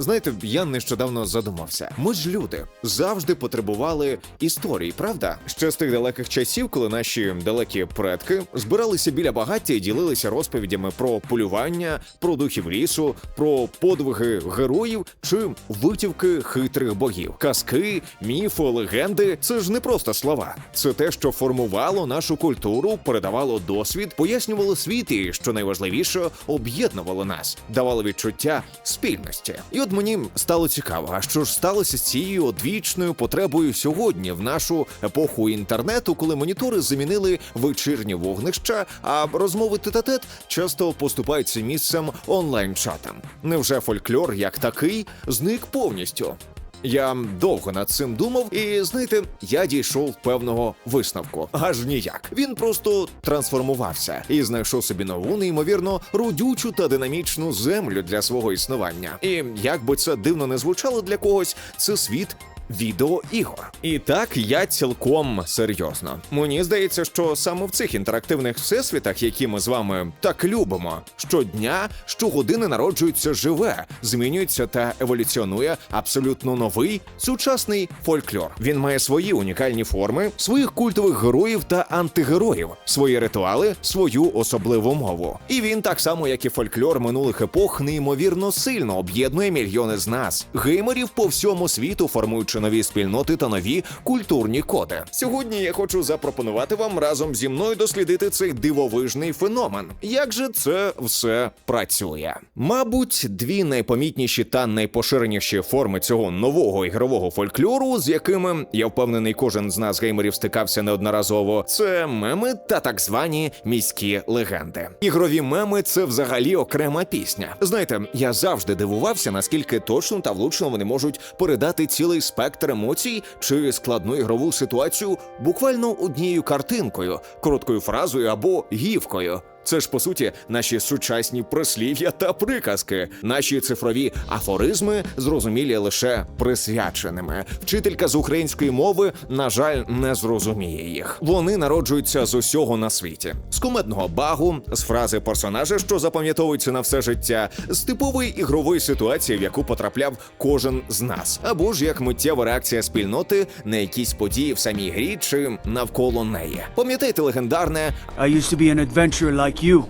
Знаєте, я нещодавно задумався. Ми ж люди завжди потребували історій, правда? Ще з тих далеких часів, коли наші далекі предки збиралися біля багаття і ділилися розповідями про полювання, про духів лісу, про подвиги героїв чи витівки хитрих богів. Казки, міфи, легенди це ж не просто слова. Це те, що формувало нашу культуру, передавало досвід, пояснювало світ і, що найважливіше, об'єднувало нас, давало відчуття спільності. І от мені стало цікаво, а що ж сталося з цією одвічною потребою сьогодні в нашу епоху інтернету, коли монітори замінили вечірні вогнища, а розмови тет-а-тет часто поступаються місцем онлайн-чатам. Невже фольклор як такий зник повністю? Я довго над цим думав, і знаєте, я дійшов певного висновку. Аж ніяк. Він просто трансформувався і знайшов собі нову, неймовірно, родючу та динамічну землю для свого існування. І як би це дивно не звучало для когось, це світ. Відеоігор. І так я цілком серйозно. Мені здається, що саме в цих інтерактивних всесвітах, які ми з вами так любимо, щодня, щогодини народжується живе, змінюється та еволюціонує абсолютно новий сучасний фольклор. Він має свої унікальні форми, своїх культових героїв та антигероїв, свої ритуали, свою особливу мову. І він так само, як і фольклор минулих епох, неймовірно сильно об'єднує мільйони з нас, геймерів по всьому світу, формуючи нові спільноти та нові культурні коди. Сьогодні я хочу запропонувати вам разом зі мною дослідити цей дивовижний феномен. Як же це все працює? Мабуть, дві найпомітніші та найпоширеніші форми цього нового ігрового фольклору, з якими я впевнений, кожен з нас геймерів стикався неодноразово. Це меми та так звані міські легенди. Ігрові меми це взагалі окрема пісня. Знаєте, я завжди дивувався, наскільки точно та влучно вони можуть передати цілий спектр емоцій чи складну ігрову ситуацію буквально однією картинкою, короткою фразою або гівкою. Це ж по суті наші сучасні прислів'я та приказки, наші цифрові афоризми, зрозумілі лише присвяченими. Вчителька з української мови, на жаль, не зрозуміє їх. Вони народжуються з усього на світі: з кумедного багу, з фрази персонажа, що запам'ятовується на все життя, з типової ігрової ситуації, в яку потрапляв кожен з нас, або ж як миттєва реакція спільноти на якісь події в самій грі чи навколо неї. Пам'ятаєте легендарне I used to be an adventurer like you.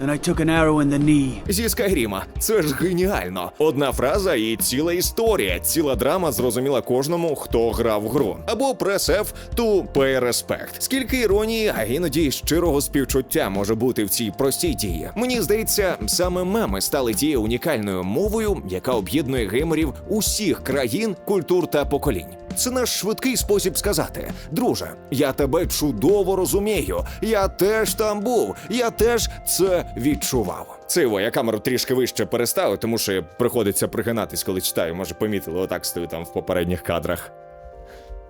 Then I took an arrow in the knee. Зі Скайріма. Це ж геніально. Одна фраза і ціла історія, ціла драма зрозуміла кожному, хто грав гру. Або to pay respect. Скільки іронії, а іноді щирого співчуття може бути в цій простій дії. Мені здається, саме меми стали тією унікальною мовою, яка об'єднує геймерів усіх країн, культур та поколінь. Це наш швидкий спосіб сказати: друже, я тебе чудово розумію. Я теж там був, я теж це відчував. Циво, я камеру трішки вище переставив, тому що приходиться пригинатись, коли читаю. Може, помітили, отак стою там в попередніх кадрах.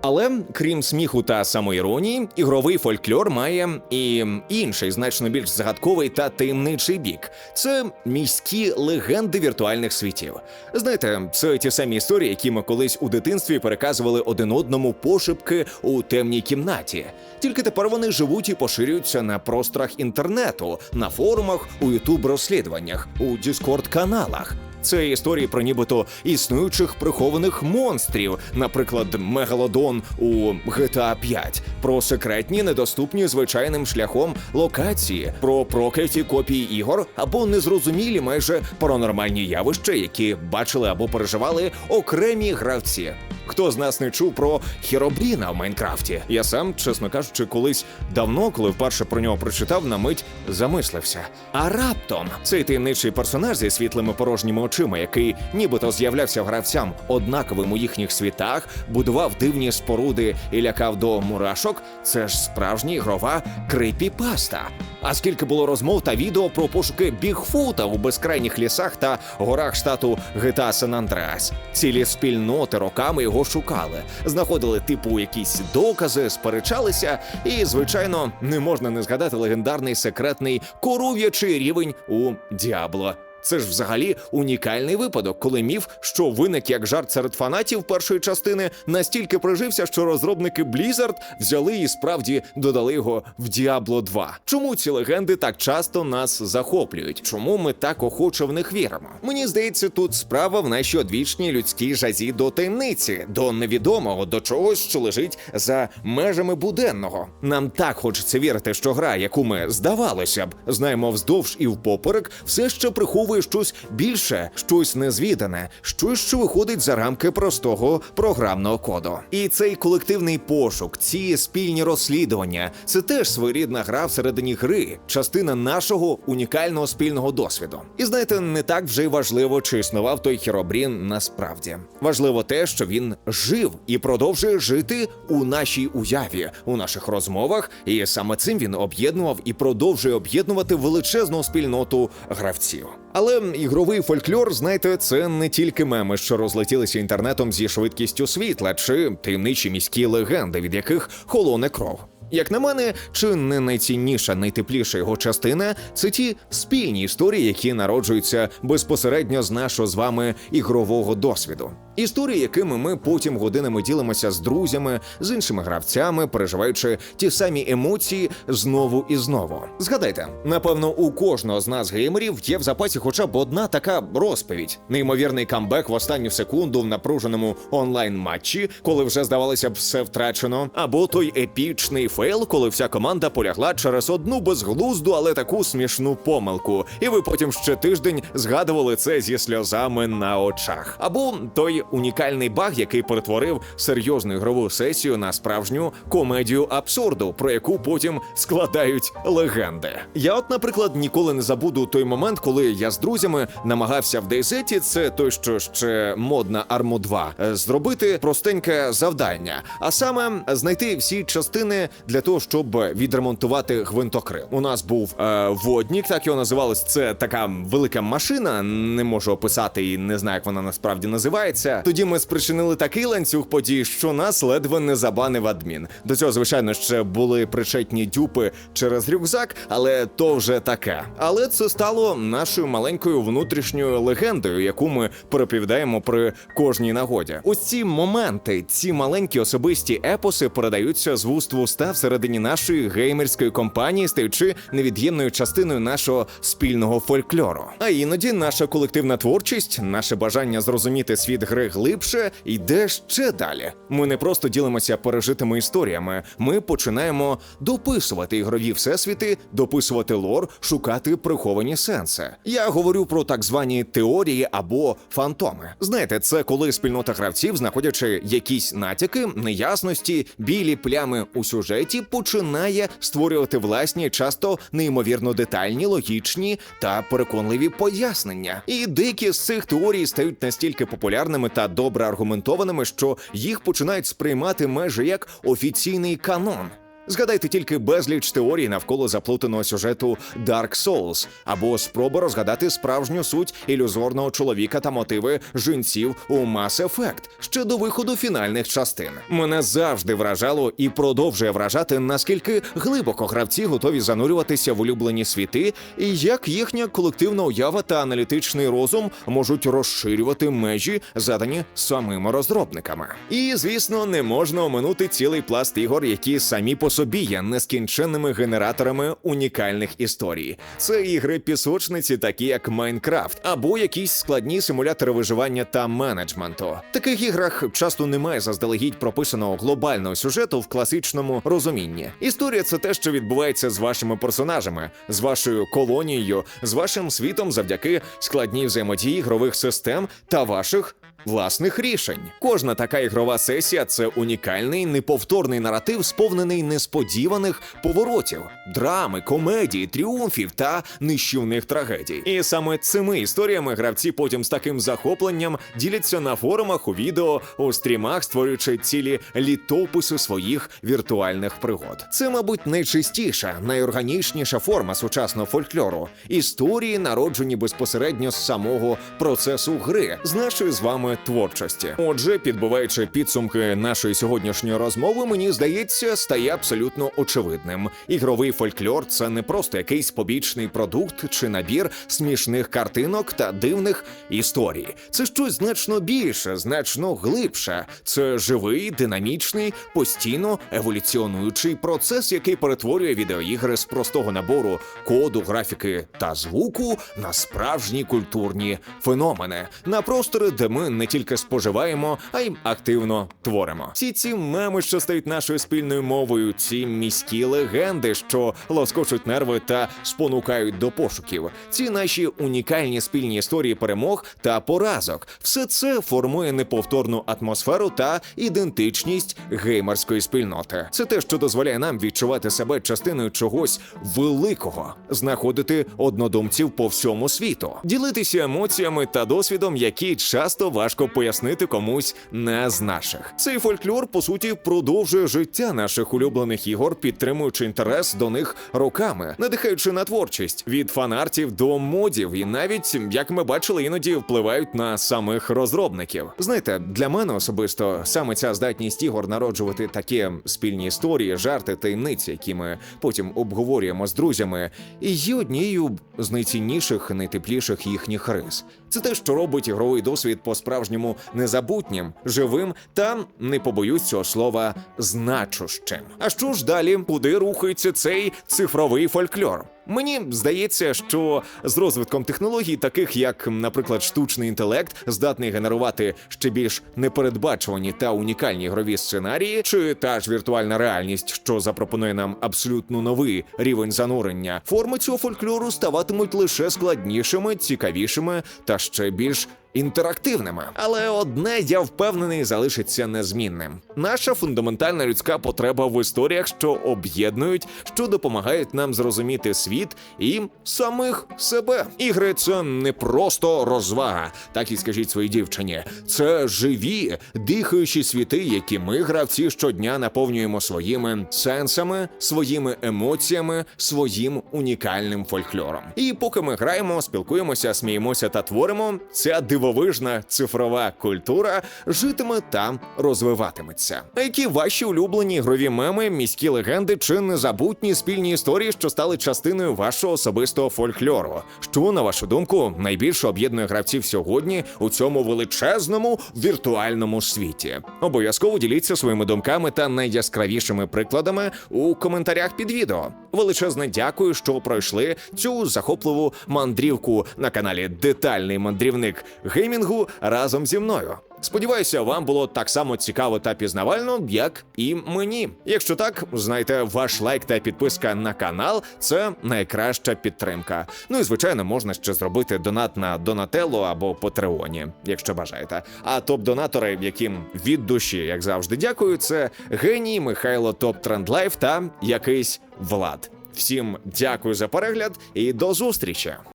Але крім сміху та самоіронії, ігровий фольклор має і інший, значно більш загадковий та таємничий бік. Це міські легенди віртуальних світів. Знаєте, це ті самі історії, які ми колись у дитинстві переказували один одному пошепки у темній кімнаті. Тільки тепер вони живуть і поширюються на просторах інтернету, на форумах, у ютуб розслідуваннях, у дискорд каналах. Це історії про нібито існуючих прихованих монстрів, наприклад, мегалодон у GTA 5, про секретні, недоступні звичайним шляхом локації, про прокляті копії ігор або незрозумілі майже паранормальні явища, які бачили або переживали окремі гравці. Хто з нас не чув про Хіробріна в Майнкрафті? Я сам, чесно кажучи, колись давно, коли вперше про нього прочитав, на мить замислився. А раптом цей таємничий персонаж зі світлими порожніми очима, який нібито з'являвся гравцям однаковим у їхніх світах, будував дивні споруди і лякав до мурашок. Це ж справжня ігрова крипіпаста. А скільки було розмов та відео про пошуки Бігфута у безкрайніх лісах та горах штату GTA Сан Андреас. Цілі спільноти роками його шукали, знаходили типу якісь докази, сперечалися, і, звичайно, не можна не згадати легендарний секретний коров'ячий рівень у Діабло Це ж взагалі унікальний випадок, коли міф, що виник як жарт серед фанатів першої частини, настільки прижився, що розробники Blizzard взяли і справді додали його в Diablo 2. Чому ці легенди так часто нас захоплюють? Чому ми так охоче в них віримо? Мені здається, тут справа в нашій одвічній людській жазі до таємниці, до невідомого, до чогось, що лежить за межами буденного. Нам так хочеться вірити, що гра, яку ми здавалося б, знаємо вздовж і впоперек, все ще приховує щось більше, щось незвідане, щось, що виходить за рамки простого програмного коду. І цей колективний пошук, ці спільні розслідування, це теж своєрідна гра всередині гри, частина нашого унікального спільного досвіду. І знаєте, не так вже й важливо, чи існував той Херобрін насправді. Важливо те, що він жив і продовжує жити у нашій уяві, у наших розмовах, і саме цим він об'єднував і продовжує об'єднувати величезну спільноту гравців. Але ігровий фольклор, знаєте, це не тільки меми, що розлетілися інтернетом зі швидкістю світла, чи таємничі міські легенди, від яких холоне кров. Як на мене, чи не найцінніша, найтепліша його частина це ті спільні історії, які народжуються безпосередньо з нашого з вами ігрового досвіду. Історії, якими ми потім годинами ділимося з друзями, з іншими гравцями, переживаючи ті самі емоції знову і знову. Згадайте, напевно, у кожного з нас геймерів є в запасі хоча б одна така розповідь: неймовірний камбек в останню секунду в напруженому онлайн матчі, коли вже здавалося б все втрачено, або той епічний фейл, коли вся команда полягла через одну безглузду, але таку смішну помилку, і ви потім ще тиждень згадували це зі сльозами на очах, або той унікальний баг, який перетворив серйозну ігрову сесію на справжню комедію абсурду, про яку потім складають легенди. Я, от, наприклад, ніколи не забуду той момент, коли я з друзями намагався в Дейсеті, це той, що ще модна Арму 2, е, зробити простеньке завдання, а саме знайти всі частини для того, щоб відремонтувати гвинтокрил. У нас був е, воднік, так його називалось. Це така велика машина. Не можу описати і не знаю, як вона насправді називається. Тоді ми спричинили такий ланцюг подій, що нас ледве не забанив адмін. До цього, звичайно, ще були причетні дюпи через рюкзак, але то вже таке. Але це стало нашою маленькою внутрішньою легендою, яку ми переповідаємо при кожній нагоді. Ось ці моменти, ці маленькі особисті епоси передаються з вуст в уста всередині нашої геймерської компанії, стаючи невід'ємною частиною нашого спільного фольклору. А іноді наша колективна творчість, наше бажання зрозуміти світ гри глибше, йде ще далі. Ми не просто ділимося пережитими історіями, ми починаємо дописувати ігрові всесвіти, дописувати лор, шукати приховані сенси. Я говорю про так звані теорії або фантоми. Знаєте, це коли спільнота гравців, знаходячи якісь натяки, неясності, білі плями у сюжеті, починає створювати власні, часто неймовірно детальні, логічні та переконливі пояснення. І деякі з цих теорій стають настільки популярними та добре аргументованими, що їх починають сприймати майже як офіційний канон. Згадайте тільки безліч теорій навколо заплутаного сюжету Dark Souls, або спроби розгадати справжню суть ілюзорного чоловіка та мотиви жінців у Mass Effect ще до виходу фінальних частин. Мене завжди вражало і продовжує вражати, наскільки глибоко гравці готові занурюватися в улюблені світи, і як їхня колективна уява та аналітичний розум можуть розширювати межі, задані самими розробниками. І звісно, не можна оминути цілий пласт ігор, які самі по собі є нескінченними генераторами унікальних історій. Це ігри пісочниці, такі як Майнкрафт, або якісь складні симулятори виживання та менеджменту. В таких іграх часто немає заздалегідь прописаного глобального сюжету в класичному розумінні. Історія це те, що відбувається з вашими персонажами, з вашою колонією, з вашим світом завдяки складній взаємодії ігрових систем та ваших власних рішень. Кожна така ігрова сесія це унікальний неповторний наратив, сповнений несподіваних поворотів, драми, комедії, тріумфів та нищівних трагедій. І саме цими історіями гравці потім з таким захопленням діляться на форумах у відео, у стрімах, створюючи цілі літописи своїх віртуальних пригод. Це, мабуть, найчистіша, найорганічніша форма сучасного фольклору. Історії народжені безпосередньо з самого процесу гри, з нашої з вами творчості. Отже, підбиваючи підсумки нашої сьогоднішньої розмови, мені здається, стає абсолютно очевидним. Ігровий фольклор це не просто якийсь побічний продукт чи набір смішних картинок та дивних історій. Це щось значно більше, значно глибше. Це живий, динамічний, постійно еволюціонуючий процес, який перетворює відеоігри з простого набору коду, графіки та звуку на справжні культурні феномени, на простори, де ми не тільки споживаємо, а й активно творимо. Всі ці меми, що стають нашою спільною мовою, ці міські легенди, що лоскочуть нерви та спонукають до пошуків. Ці наші унікальні спільні історії перемог та поразок. Все це формує неповторну атмосферу та ідентичність геймерської спільноти. Це те, що дозволяє нам відчувати себе частиною чогось великого, знаходити однодумців по всьому світу, ділитися емоціями та досвідом, які часто важко пояснити комусь не з наших. Цей фольклор по суті продовжує життя наших улюблених ігор, підтримуючи інтерес до них роками, надихаючи на творчість від фанартів до модів, і навіть як ми бачили, іноді впливають на самих розробників. Знаєте, для мене особисто саме ця здатність ігор народжувати такі спільні історії, жарти, таємниці, які ми потім обговорюємо з друзями, і є однією з найцінніших, найтепліших їхніх рис. Це те, що робить ігровий досвід по-справжньому незабутнім, живим та не побоюсь цього слова значущим. А що ж далі? Куди рухається цей цифровий фольклор? Мені здається, що з розвитком технологій, таких як, наприклад, штучний інтелект, здатний генерувати ще більш непередбачувані та унікальні ігрові сценарії, чи та ж віртуальна реальність, що запропонує нам абсолютно новий рівень занурення, форми цього фольклору ставатимуть лише складнішими, цікавішими та ще більш інтерактивними. Але одне, я впевнений, залишиться незмінним: наша фундаментальна людська потреба в історіях, що об'єднують, що допомагають нам зрозуміти світ і самих себе. Ігри це не просто розвага, так і скажіть своїй дівчині. Це живі, дихаючі світи, які ми, гравці, щодня наповнюємо своїми сенсами, своїми емоціями, своїм унікальним фольклором. І поки ми граємо, спілкуємося, сміємося та творимо, ця дивовижна цифрова культура житиме та розвиватиметься. А які ваші улюблені ігрові меми, міські легенди чи незабутні спільні історії, що стали частиною вашого особистого фольклору? Що на вашу думку найбільше об'єднує гравців сьогодні у цьому величезному віртуальному світі? Обов'язково діліться своїми думками та найяскравішими прикладами у коментарях під відео. Величезне дякую, що пройшли цю захопливу мандрівку на каналі Детальний мандрівник геймінгу разом зі мною. Сподіваюся, вам було так само цікаво та пізнавально, як і мені. Якщо так, знайте, ваш лайк та підписка на канал це найкраща підтримка. Ну і звичайно, можна ще зробити донат на Донателло або Патреоні, якщо бажаєте. А топ-донатори, яким від душі, як завжди, дякую, це геній Михайло Топ Трендлайф та якийсь Влад. Всім дякую за перегляд і до зустрічі!